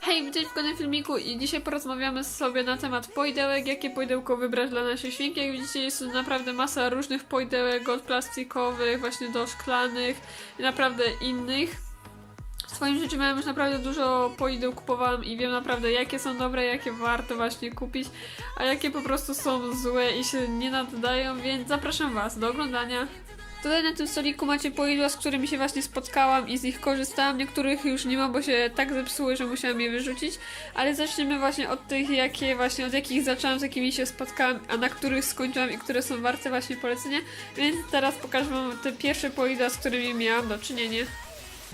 Hej, witajcie w kolejnym filmiku i dzisiaj porozmawiamy sobie na temat pojdełek, jakie pojdełko wybrać dla naszej świnki. Jak widzicie jest tu naprawdę masa różnych pojdełek, od plastikowych, właśnie do szklanych i naprawdę innych. W swoim życiu miałem już naprawdę dużo poideł, kupowałam i wiem naprawdę jakie są dobre, jakie warto właśnie kupić, a jakie po prostu są złe i się nie nadają, więc zapraszam Was do oglądania. Tutaj na tym stoliku macie poidła, z którymi się właśnie spotkałam i z nich korzystałam. Niektórych już nie mam, bo się tak zepsuły, że musiałam je wyrzucić. Ale zaczniemy właśnie od tych, jakie właśnie, od jakich zaczęłam, z jakimi się spotkałam, a na których skończyłam i które są warte właśnie polecenia. Więc teraz pokażę wam te pierwsze poidła, z którymi miałam do czynienia.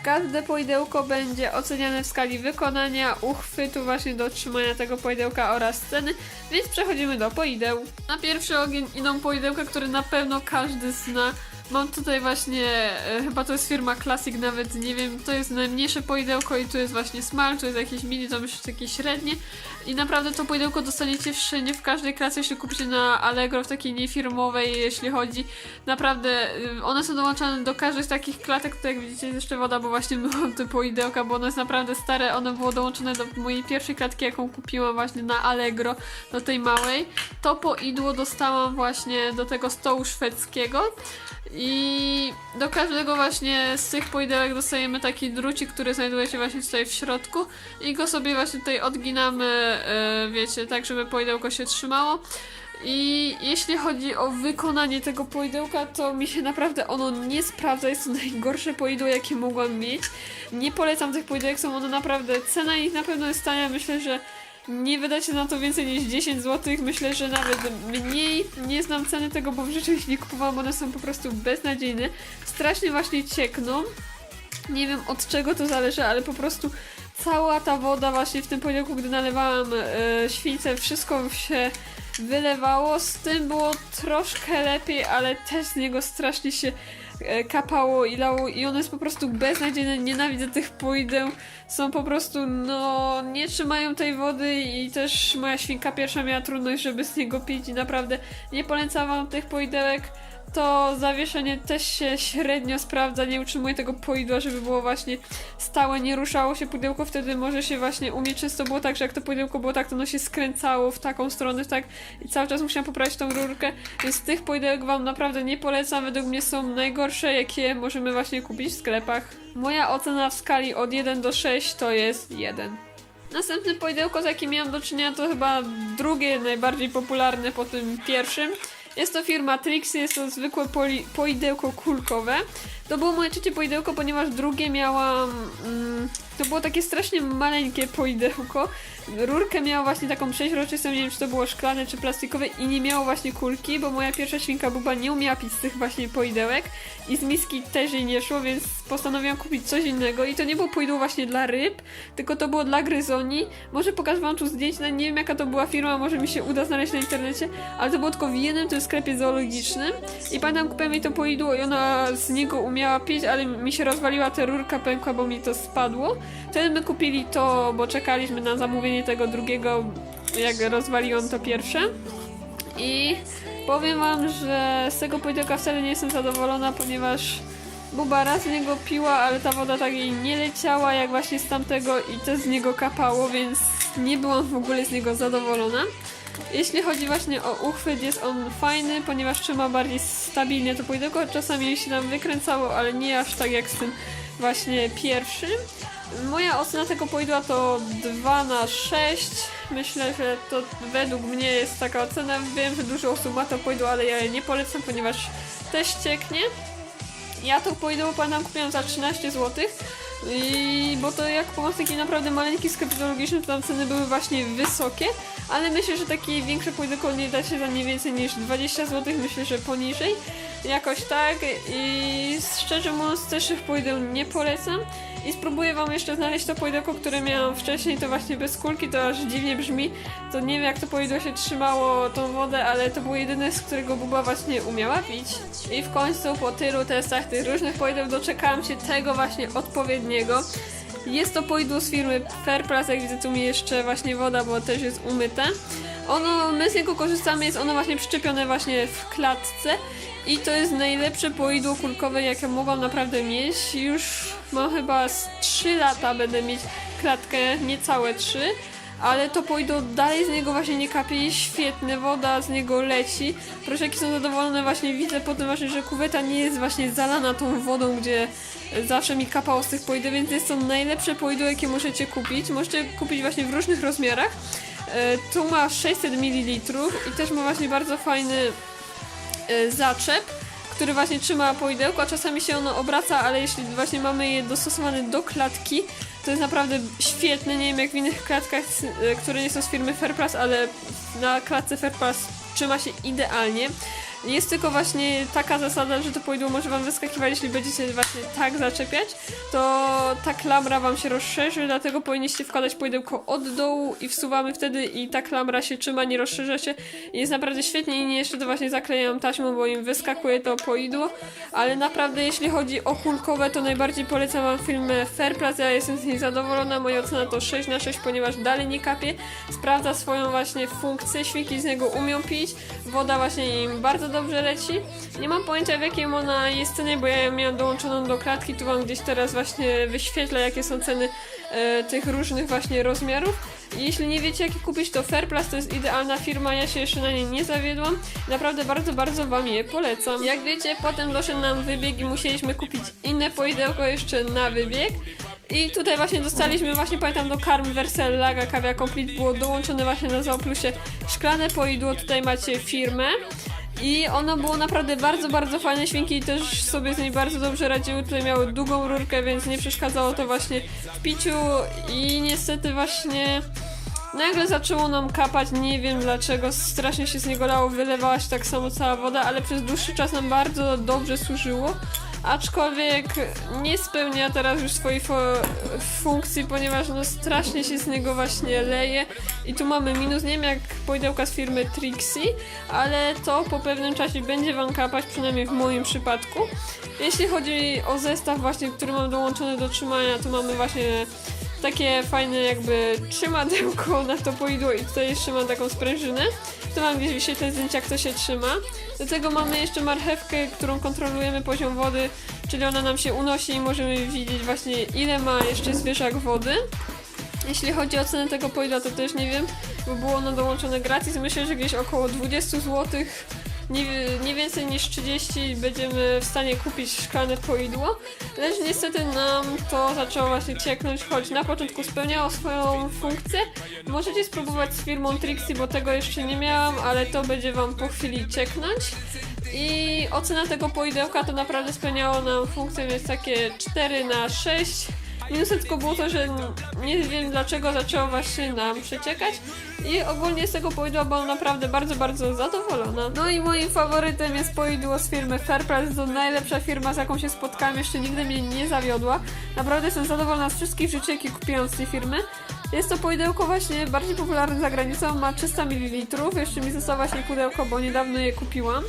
Każde poidełko będzie oceniane w skali wykonania, uchwytu właśnie do trzymania tego poidełka oraz ceny, więc przechodzimy do poideł. Na pierwszy ogień idą poidełka, które na pewno każdy zna. Mam tutaj właśnie, e, chyba to jest firma Classic, nawet nie wiem, to jest najmniejsze poidełko i tu jest właśnie small, tu jest jakieś mini, to myślę, że jakieś średnie. I naprawdę to poidełko dostaniecie wszędzie, w każdej klasie, jeśli kupicie na Allegro, w takiej niefirmowej, jeśli chodzi. Naprawdę, y, one są dołączane do każdej z takich klatek, tutaj jak widzicie jest jeszcze woda, bo właśnie myłam te poidełka, bo ono jest naprawdę stare, one było dołączone do mojej pierwszej klatki, jaką kupiłam właśnie na Allegro, do tej małej. To poidło dostałam właśnie do tego stołu szwedzkiego. I do każdego właśnie z tych poidełek dostajemy taki drucik, który znajduje się właśnie tutaj w środku i go sobie właśnie tutaj odginamy, e, wiecie, tak żeby poidełko się trzymało. I jeśli chodzi o wykonanie tego poidełka, to mi się naprawdę ono nie sprawdza. Jest to najgorsze poidło, jakie mogłam mieć. Nie polecam tych poidełek, są one naprawdę. Cena ich na pewno jest tania. Myślę, że nie wydacie na to więcej niż 10 zł. Myślę, że nawet mniej. Nie znam ceny tego, bo w życiu nie kupowałam. One są po prostu beznadziejne. Strasznie właśnie ciekną. Nie wiem od czego to zależy, ale po prostu cała ta woda właśnie w tym podziałku, gdy nalewałam świncę, wszystko się wylewało. Z tym było troszkę lepiej, ale też z niego strasznie się e, kapało i lało i one jest po prostu beznadziejne. Nienawidzę tych pójdę. Są po prostu, no, nie trzymają tej wody i też moja świnka pierwsza miała trudność, żeby z niego pić i naprawdę nie polecam wam tych poidełek to zawieszenie też się średnio sprawdza, nie utrzymuje tego poidła, żeby było właśnie stałe, nie ruszało się pudełko, wtedy może się właśnie u mnie często było tak, że jak to pudełko było tak, to ono się skręcało w taką stronę, tak i cały czas musiałam poprawić tą rurkę, więc tych poidełek wam naprawdę nie polecam, według mnie są najgorsze, jakie możemy właśnie kupić w sklepach. Moja ocena w skali od 1 do 6 to jest 1. Następne poidełko, z jakim miałam do czynienia, to chyba drugie najbardziej popularne po tym pierwszym. Jest to firma Trixie, jest to zwykłe poli- poidełko kulkowe. To było moje trzecie poidełko, ponieważ drugie miałam. Mm, to było takie strasznie maleńkie poidełko. Rurkę miało właśnie taką przeźroczystą, nie wiem czy to było szklane czy plastikowe i nie miało właśnie kulki, bo moja pierwsza świnka Buba nie umiała pić z tych właśnie poidełek i z miski też jej nie szło, więc postanowiłam kupić coś innego i to nie było poidło właśnie dla ryb, tylko to było dla gryzoni. Może pokażę wam tu zdjęcie, nie wiem jaka to była firma, może mi się uda znaleźć na internecie, ale to było tylko w jednym tym sklepie zoologicznym i pamiętam kupiłem jej to poidło i ona z niego umiała pić, ale mi się rozwaliła ta rurka, pękła, bo mi to spadło. Wtedy my kupili to, bo czekaliśmy na zamówienie tego drugiego, jak rozwaliłam to pierwsze. I powiem wam, że z tego poidełka wcale nie jestem zadowolona, ponieważ Buba raz z niego piła, ale ta woda tak jej nie leciała jak właśnie z tamtego i też z niego kapało, więc nie byłam w ogóle z niego zadowolona. Jeśli chodzi właśnie o uchwyt, jest on fajny, ponieważ trzyma bardziej stabilnie to pudełko. Czasami się nam wykręcało, ale nie aż tak jak z tym właśnie pierwszym. Moja ocena tego poidła to 2 na 6. Myślę, że to według mnie jest taka ocena. Wiem, że dużo osób ma to poidło, ale ja je nie polecam, ponieważ też cieknie. Ja to poidło pamiętam kupiłam za 13 zł. I bo to jak po taki naprawdę maleńki sklep zoologiczny, to tam ceny były właśnie wysokie, ale myślę, że takie większe pudełko nie da się za nie więcej niż 20 zł, myślę, że poniżej. Jakoś tak i szczerze mówiąc też tych poideł nie polecam. I spróbuję wam jeszcze znaleźć to poidełko, które miałam wcześniej, to właśnie bez kulki, to aż dziwnie brzmi. To nie wiem jak to poidło się trzymało tą wodę, ale to było jedyne, z którego Buba właśnie umiała pić. I w końcu po tylu testach tych różnych poideł doczekałam się tego właśnie odpowiedniego. Jest to poidło z firmy Fairplus, jak widzę tu mi jeszcze właśnie woda, bo też jest umyte. Ono, my z niego korzystamy, jest ono właśnie przyczepione właśnie w klatce i to jest najlepsze poidło kulkowe, jakie mogłam naprawdę mieć. Już mam chyba z 3 lata będę mieć klatkę, niecałe 3. Ale to poidło dalej z niego właśnie nie kapie, świetne, woda z niego leci. Proszeki są zadowolone, właśnie widzę potem właśnie, że kuweta nie jest właśnie zalana tą wodą, gdzie zawsze mi kapało z tych poideł, więc jest to najlepsze poidło, jakie możecie kupić. Możecie kupić właśnie w różnych rozmiarach. E, Tu ma 600 ml i też ma właśnie bardzo fajny e, zaczep, który właśnie trzyma poidełko, a czasami się ono obraca, ale jeśli właśnie mamy je dostosowane do klatki, to jest naprawdę świetne. Nie wiem jak w innych klatkach, e, które nie są z firmy Fairplus, ale na klatce Fairplus trzyma się idealnie. Jest tylko właśnie taka zasada, że to poidło może wam wyskakiwać, jeśli będziecie właśnie tak zaczepiać, to ta klamra wam się rozszerzy, dlatego powinniście wkładać poidełko od dołu i wsuwamy wtedy i ta klamra się trzyma, nie rozszerza się. Jest naprawdę świetnie i nie jeszcze to właśnie zaklejam taśmą, bo im wyskakuje to poidło, ale naprawdę jeśli chodzi o kulkowe, to najbardziej polecam wam filmy Fairplus, ja jestem z nich zadowolona, moja ocena to 6 na 6, ponieważ dalej nie kapie, sprawdza swoją właśnie funkcję, świnki z niego umią pić, woda właśnie im bardzo dobrze leci. Nie mam pojęcia w jakiej ona jest cenie, bo ja miałam dołączoną do klatki, tu wam gdzieś teraz właśnie wyświetlę jakie są ceny e, tych różnych właśnie rozmiarów. Jeśli nie wiecie jakie kupić, to Fairplus to jest idealna firma, ja się jeszcze na niej nie zawiodłam. Naprawdę bardzo, bardzo wam je polecam. Jak wiecie, potem doszedł nam wybieg i musieliśmy kupić inne poidełko jeszcze na wybieg. I tutaj właśnie dostaliśmy, właśnie pamiętam do karm Versel Laga Kawia Complete było dołączone właśnie na Zaoplusie szklane poidło, tutaj macie firmę. I ono było naprawdę bardzo, bardzo fajne. Świnki też sobie z niej bardzo dobrze radziły. Tutaj miały długą rurkę, więc nie przeszkadzało to właśnie w piciu. I niestety właśnie nagle zaczęło nam kapać. Nie wiem dlaczego. Strasznie się z niego lało. Wylewała się tak samo cała woda, ale przez dłuższy czas nam bardzo dobrze służyło. Aczkolwiek nie spełnia teraz już swojej funkcji, ponieważ no strasznie się z niego właśnie leje. I tu mamy minus, nie wiem jak poidełka z firmy Trixie, ale to po pewnym czasie będzie wam kapać, przynajmniej w moim przypadku. Jeśli chodzi o zestaw właśnie, który mam dołączony do trzymania, to mamy właśnie takie fajne jakby trzymadełko na to poidło i tutaj jeszcze mam taką sprężynę. Tu mam gdzieś wyświetlę zdjęcia, jak to się trzyma. Do tego mamy jeszcze marchewkę, którą kontrolujemy poziom wody, czyli ona nam się unosi i możemy widzieć właśnie ile ma jeszcze zwierzak wody. Jeśli chodzi o cenę tego poidła, to też nie wiem, bo było ono dołączone gratis. Myślę, że gdzieś około 20 zł, nie, nie więcej niż 30 będziemy w stanie kupić szklane poidło. Lecz niestety nam to zaczęło właśnie cieknąć, choć na początku spełniało swoją funkcję. Możecie spróbować z firmą Trixie, bo tego jeszcze nie miałam, ale to będzie wam po chwili cieknąć. I ocena tego poidełka to naprawdę spełniało nam funkcję, więc takie 4 na 6. Minusem było to, że nie wiem dlaczego zaczęło właśnie nam przeciekać i ogólnie z tego poidła byłam naprawdę bardzo, bardzo zadowolona. No i moim faworytem jest poidło z firmy Fairprice, to najlepsza firma z jaką się spotkałam, jeszcze nigdy mnie nie zawiodła. Naprawdę jestem zadowolona z wszystkich rzeczy, jakie kupiłam z tej firmy. Jest to poidełko właśnie bardziej popularne za granicą, ma 300 ml, jeszcze mi zostało właśnie pudełko, bo niedawno je kupiłam.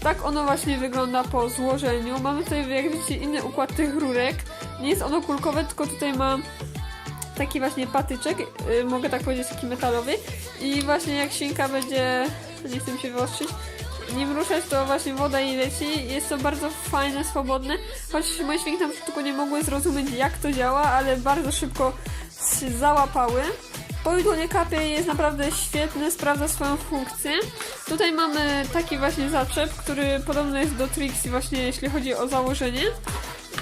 Tak ono właśnie wygląda po złożeniu. Mamy tutaj, jak widzicie, inny układ tych rurek. Nie jest ono kulkowe, tylko tutaj ma taki właśnie patyczek, yy, mogę tak powiedzieć, taki metalowy. I właśnie jak świnka będzie, nie chcę się wyostrzyć, nim ruszać, to właśnie woda jej leci. Jest to bardzo fajne, swobodne. Choć moje świnki na początku nie mogły zrozumieć, jak to działa, ale bardzo szybko się załapały. Poidło nie kapie jest naprawdę świetne, sprawdza swoją funkcję. Tutaj mamy taki właśnie zaczep, który podobny jest do Trixie właśnie jeśli chodzi o założenie.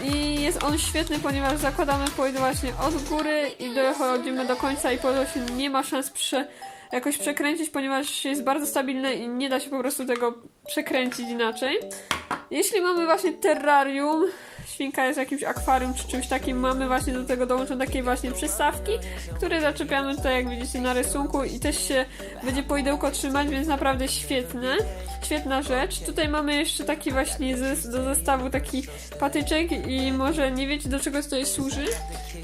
I jest on świetny, ponieważ zakładamy poidło właśnie od góry i dochodzimy do końca i poidło się nie ma szans prze, jakoś przekręcić, ponieważ jest bardzo stabilne i nie da się po prostu tego przekręcić inaczej. Jeśli mamy właśnie terrarium, świnka jest w jakimś akwarium czy czymś takim, mamy właśnie do tego dołączone takie właśnie przystawki, które zaczepiamy tutaj jak widzicie na rysunku i też się będzie poidełko trzymać, więc naprawdę świetne. Świetna rzecz. Tutaj mamy jeszcze taki właśnie do zestawu taki patyczek i może nie wiecie do czego tutaj służy.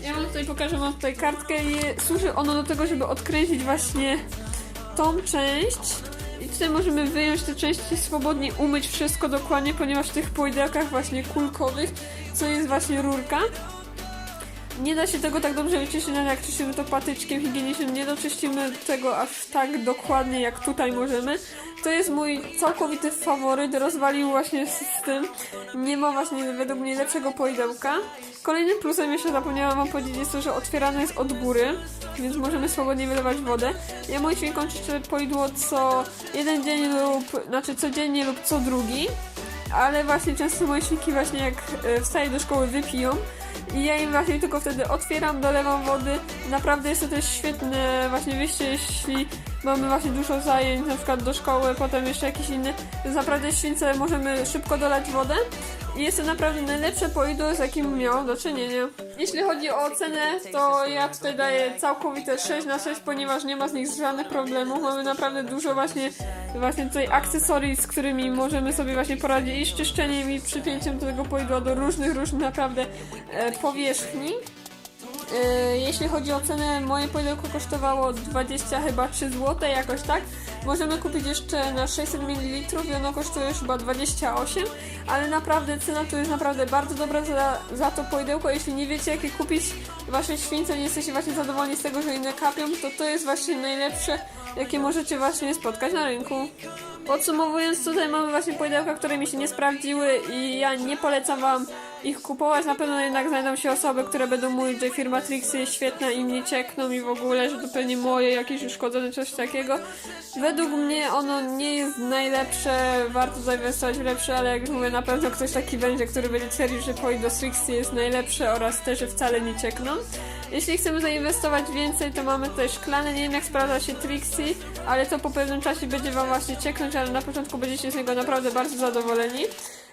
Ja wam tutaj pokażę wam tutaj kartkę i służy ono do tego, żeby odkręcić właśnie tą część i tutaj możemy wyjąć te części swobodnie, umyć wszystko dokładnie, ponieważ w tych poidełkach właśnie kulkowych, co jest właśnie rurka, nie da się tego tak dobrze wyczyścić, nawet jak czyścimy to patyczkiem higienicznym, nie doczyścimy tego aż tak dokładnie jak tutaj możemy. To jest mój całkowity faworyt, rozwalił właśnie z, tym. Nie ma właśnie według mnie lepszego poidełka. Kolejnym plusem, jeszcze zapomniałam wam powiedzieć, jest to, że otwierane jest od góry, więc możemy swobodnie wylewać wodę. Ja moim świnkom czyszczę poidło co jeden dzień lub, znaczy codziennie lub co drugi, ale właśnie często moje świnki właśnie jak e, wstaję do szkoły wypiją i ja im właśnie tylko wtedy otwieram, dolewam wody. Naprawdę jest to też świetne właśnie wyjście, jeśli mamy właśnie dużo zajęć, na przykład do szkoły, potem jeszcze jakieś inne. Więc naprawdę śwince możemy szybko dolać wodę. I jest to naprawdę najlepsze poidło, z jakim miałam do czynienia. Jeśli chodzi o cenę, to ja tutaj daję całkowite 6 na 6, ponieważ nie ma z nich żadnych problemów. Mamy naprawdę dużo właśnie, właśnie tutaj akcesorii, z którymi możemy sobie właśnie poradzić i z czyszczeniem i przypięciem tego poidła do różnych, różnych naprawdę e, powierzchni. E, Jeśli chodzi o cenę, moje pudełko kosztowało 20 chyba 3 zł, jakoś tak. Możemy kupić jeszcze na 600 ml i ono kosztuje chyba 28, ale naprawdę cena to jest naprawdę bardzo dobra za, za to pudełko. Jeśli nie wiecie jakie kupić wasze śwince, nie jesteście właśnie zadowoleni z tego, że inne kapią, to to jest właśnie najlepsze, jakie możecie właśnie spotkać na rynku. Podsumowując, tutaj mamy właśnie pudełka, które mi się nie sprawdziły i ja nie polecam wam ich kupować. Na pewno jednak znajdą się osoby, które będą mówić, że firma Trixie jest świetna i nie ciekną i w ogóle, że to pewnie moje jakieś uszkodzone, coś takiego. Według mnie ono nie jest najlepsze, warto zainwestować w lepsze, ale jak mówię, na pewno ktoś taki będzie, który będzie twierdził, że Poido Trixie jest najlepsze oraz te, że wcale nie ciekną. Jeśli chcemy zainwestować więcej, to mamy tutaj szklane, nie wiem jak sprawdza się Trixie, ale to po pewnym czasie będzie wam właśnie cieknąć, ale na początku będziecie z niego naprawdę bardzo zadowoleni.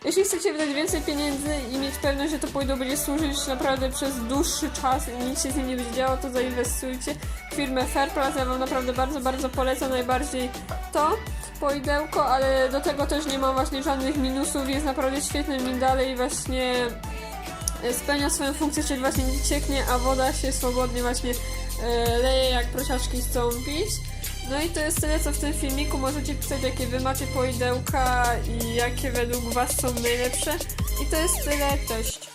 Jeśli chcecie wydać więcej pieniędzy i mieć pewność, że to pójdą będzie służyć naprawdę przez dłuższy czas i nic się z nim nie będzie działo, to zainwestujcie w firmę Fairplus. Ja Wam naprawdę bardzo, bardzo polecam najbardziej to poidełko, ale do tego też nie ma właśnie żadnych minusów, jest naprawdę świetny im dalej właśnie spełnia swoją funkcję, czyli właśnie nie cieknie, a woda się swobodnie właśnie e, leje jak prosiaczki chcą pić. No i to jest tyle co w tym filmiku. Możecie pisać jakie wy macie poidełka i jakie według was są najlepsze. I to jest tyle. Cześć.